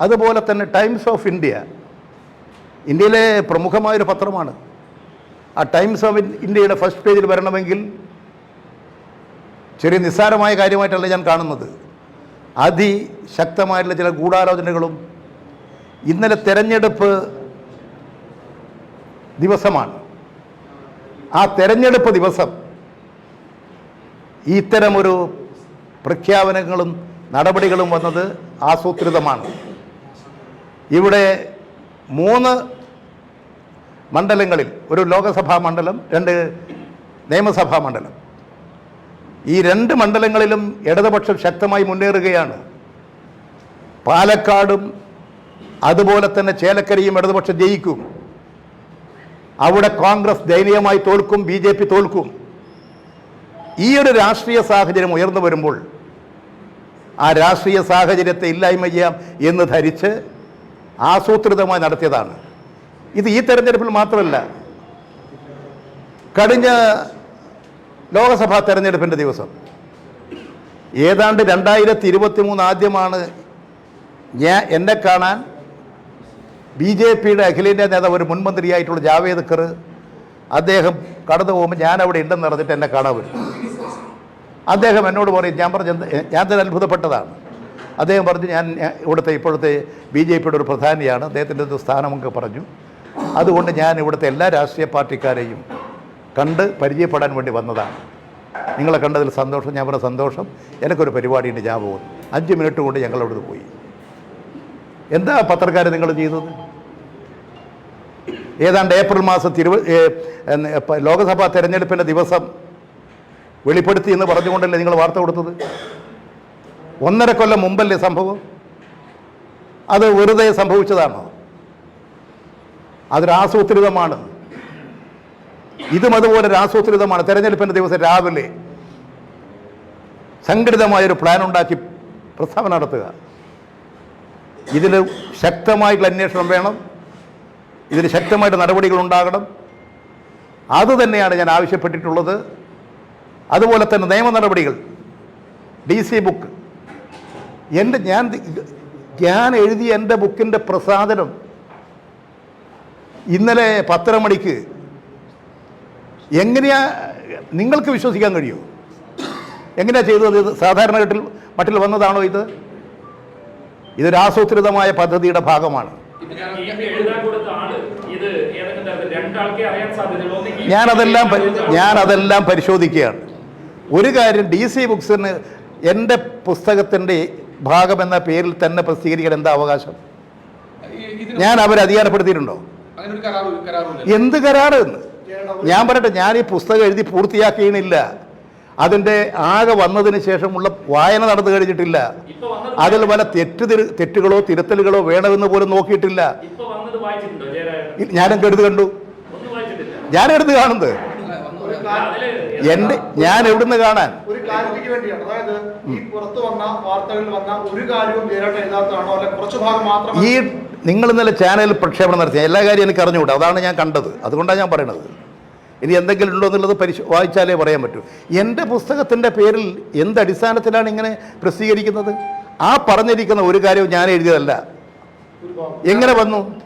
അതുപോലെ തന്നെ times of India ഇന്ത്യയിലെ പ്രമുഖമായൊരു പത്രമാണ്. ആ ടൈംസ് ഓഫ് ഇന്ത്യയുടെ ഫസ്റ്റ് പേജിൽ വരണമെങ്കിൽ ചെറിയ നിസ്സാരമായ കാര്യമായിട്ടല്ല ഞാൻ കാണുന്നത്. അതിശക്തമായിട്ടുള്ള ചില ഗൂഢാലോചനകളും ഇന്നലെ തെരഞ്ഞെടുപ്പ് ദിവസമാണ്. ആ തെരഞ്ഞെടുപ്പ് ദിവസം ഇത്തരമൊരു പ്രഖ്യാപനങ്ങളും നടപടികളും വന്നത് ആസൂത്രിതമാണ്. ഇവിടെ മൂന്ന് മണ്ഡലങ്ങളിൽ ഒരു ലോകസഭാ മണ്ഡലം രണ്ട് നിയമസഭാ മണ്ഡലം. ഈ രണ്ട് മണ്ഡലങ്ങളിലും ഇടതുപക്ഷം ശക്തമായി മുന്നേറുകയാണ്. പാലക്കാടും അതുപോലെ തന്നെ ചേലക്കരയും ഇടതുപക്ഷം ജയിക്കും. അവിടെ കോൺഗ്രസ് ദയനീയമായി തോൽക്കും ബി ജെ പി തോൽക്കും. ഈ ഒരു രാഷ്ട്രീയ സാഹചര്യം ഉയർന്നു വരുമ്പോൾ ആ രാഷ്ട്രീയ സാഹചര്യത്തെ ഇല്ലായ്മ ചെയ്യാം എന്ന് ധരിച്ച് ആസൂത്രിതമായി നടത്തിയതാണ്. ഇത് ഈ തെരഞ്ഞെടുപ്പിൽ മാത്രമല്ല കഴിഞ്ഞ ലോകസഭാ തെരഞ്ഞെടുപ്പിന്റെ ദിവസം ഏതാണ്ട് രണ്ടായിരത്തി ഇരുപത്തി മൂന്ന് ആദ്യമാണ് ഞാൻ എന്നെ കാണാൻ ബി ജെ പിയുടെ അഖിലേന്ത്യാ നേതാവ് ഒരു മുൻമന്ത്രിയായിട്ടുള്ള ജാവേദ് ഖർ അദ്ദേഹം കടന്നു പോകുമ്പോൾ ഞാൻ അവിടെ ഉണ്ടെന്ന് പറഞ്ഞിട്ട് എന്നെ കാണാൻ വരും. അദ്ദേഹം എന്നോട് പറയും ഞാൻ പറഞ്ഞ ഞാൻ തന്നെ അത്ഭുതപ്പെട്ടതാണ്. അദ്ദേഹം പറഞ്ഞു ഞാൻ ഇവിടുത്തെ ഇപ്പോഴത്തെ ബി ജെ പിയുടെ ഒരു പ്രധാനിയാണ്. അദ്ദേഹത്തിന്റെ സ്ഥാനമൊക്കെ പറഞ്ഞു. അതുകൊണ്ട് ഞാൻ ഇവിടുത്തെ എല്ലാ രാഷ്ട്രീയ പാർട്ടിക്കാരെയും കണ്ട് പരിചയപ്പെടാൻ വേണ്ടി വന്നതാണ്. നിങ്ങളെ കണ്ടതിൽ സന്തോഷം ഞാൻ പറഞ്ഞ സന്തോഷം. എനിക്കൊരു പരിപാടിയുണ്ട് ഞാൻ പോകുന്നു. അഞ്ച് മിനിറ്റ് കൊണ്ട് ഞങ്ങളവിടെ പോയി. എന്താ പത്രക്കാർ നിങ്ങൾ ചെയ്തത്? ഏതാണ്ട് ഏപ്രിൽ മാസം തിരുവ ലോക്സഭാ തെരഞ്ഞെടുപ്പിന്റെ ദിവസം വെളിപ്പെടുത്തി എന്ന് പറഞ്ഞുകൊണ്ടല്ലേ നിങ്ങൾ വാർത്ത കൊടുത്തത്? ഒന്നര കൊല്ലം മുമ്പല്ലേ സംഭവം? അത് വെറുതെ സംഭവിച്ചതാണോ? അതൊരാസൂത്രിതമാണ് ഇതും അതുപോലെ ഒരാസൂത്രിതമാണ് തെരഞ്ഞെടുപ്പിന്റെ ദിവസം രാവിലെ സംഘടിതമായൊരു പ്ലാൻ ഉണ്ടാക്കി പ്രസ്താവന നടത്തുക. ഇതിൽ ശക്തമായിട്ടുള്ള അന്വേഷണം വേണം. ഇതിന് ശക്തമായിട്ട് നടപടികൾ ഉണ്ടാകണം. അതുതന്നെയാണ് ഞാൻ ആവശ്യപ്പെട്ടിട്ടുള്ളത്. അതുപോലെ തന്നെ നിയമ നടപടികൾ. ഡി സി ബുക്ക് എന്റെ ഞാൻ ഞാൻ എഴുതിയ എന്റെ ബുക്കിന്റെ പ്രസാദനം ഇന്നലെ പത്തര മണിക്ക് എങ്ങനെയാ നിങ്ങൾക്ക് വിശ്വസിക്കാൻ കഴിയുമോ എങ്ങനെയാ ചെയ്തത്? ഇത് സാധാരണ ഘട്ടിൽ മട്ടിൽ വന്നതാണോ ഇത്? ഇതൊരു ആസൂത്രിതമായ പദ്ധതിയുടെ ഭാഗമാണ്. ഞാനതെല്ലാം ഞാനതെല്ലാം പരിശോധിക്കുകയാണ്. ഒരു കാര്യം ഡി സി ബുക്സിന് എന്റെ പുസ്തകത്തിന്റെ ഭാഗം എന്ന പേരിൽ തന്നെ പ്രസിദ്ധീകരിക്കാൻ എന്താ അവകാശം? ഞാൻ അവരെ അധികാരപ്പെടുത്തിയിട്ടുണ്ടോ? എന്ത് കരാറ് എന്ന്? ഞാൻ പറയട്ടെ ഞാൻ ഈ പുസ്തകം എഴുതി പൂർത്തിയാക്കിയില്ല അതിന്റെ ആകെ വന്നതിന് ശേഷമുള്ള വായന നടന്നു കഴിഞ്ഞിട്ടില്ല. അതിൽ പല തെറ്റ് തെറ്റുകളോ തിരുത്തലുകളോ വേണമെന്ന് പോലും നോക്കിയിട്ടില്ല. ഞാനും എടുത്ത് കണ്ടു? ഞാൻ എടുത്ത് കാണുന്നത്? എന്റെ ഞാൻ എവിടുന്ന് കാണാൻ? ക്ലാരിറ്റിക്ക് വേണ്ടിയാണ്. അതായത് ഈ പുറത്തു വന്ന വാർത്തകളിൽ വന്ന ഒരു കാര്യവും നേരിട്ട് എഴുതാത്തതാണോ അല്ലെ കുറച്ചു ഭാഗം മാത്രം ഈ നിങ്ങൾ ഇന്നലെ ചാനലിൽ പ്രക്ഷേപണം നടത്തിയ എല്ലാ കാര്യവും എനിക്ക് അറിഞ്ഞുകൂടാ. അതാണ് ഞാൻ കണ്ടത്. അതുകൊണ്ടാണ് ഞാൻ പറയണത്. ഇനി എന്തെങ്കിലും ഉണ്ടോ എന്നുള്ളത് പരിശോ വായിച്ചാലേ പറയാൻ പറ്റൂ. എന്റെ പുസ്തകത്തിന്റെ പേരിൽ എന്ത് അടിസ്ഥാനത്തിലാണ് ഇങ്ങനെ പ്രസിദ്ധീകരിക്കുന്നത്? ആ പറഞ്ഞിരിക്കുന്ന ഒരു കാര്യവും ഞാൻ എഴുതിയതല്ല. എങ്ങനെ വന്നു?